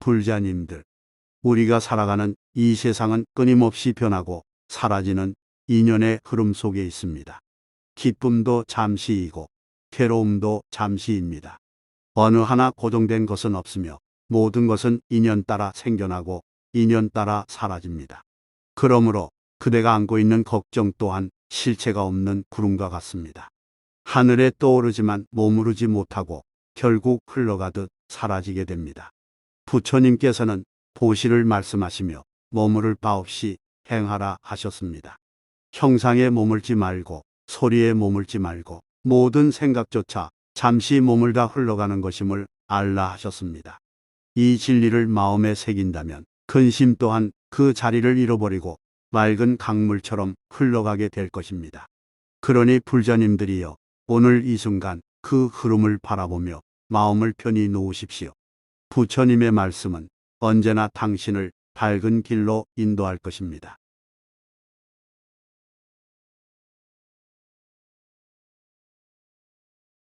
불자님들, 우리가 살아가는 이 세상은 끊임없이 변하고 사라지는 인연의 흐름 속에 있습니다. 기쁨도 잠시이고 괴로움도 잠시입니다. 어느 하나 고정된 것은 없으며 모든 것은 인연 따라 생겨나고 인연 따라 사라집니다. 그러므로 그대가 안고 있는 걱정 또한 실체가 없는 구름과 같습니다. 하늘에 떠오르지만 머무르지 못하고 결국 흘러가듯 사라지게 됩니다. 부처님께서는 보시를 말씀하시며 머무를 바 없이 행하라 하셨습니다. 형상에 머물지 말고 소리에 머물지 말고 모든 생각조차 잠시 머물다 흘러가는 것임을 알라 하셨습니다. 이 진리를 마음에 새긴다면 근심 또한 그 자리를 잃어버리고 맑은 강물처럼 흘러가게 될 것입니다. 그러니 불자님들이여 오늘 이 순간 그 흐름을 바라보며 마음을 편히 놓으십시오. 부처님의 말씀은 언제나 당신을 밝은 길로 인도할 것입니다.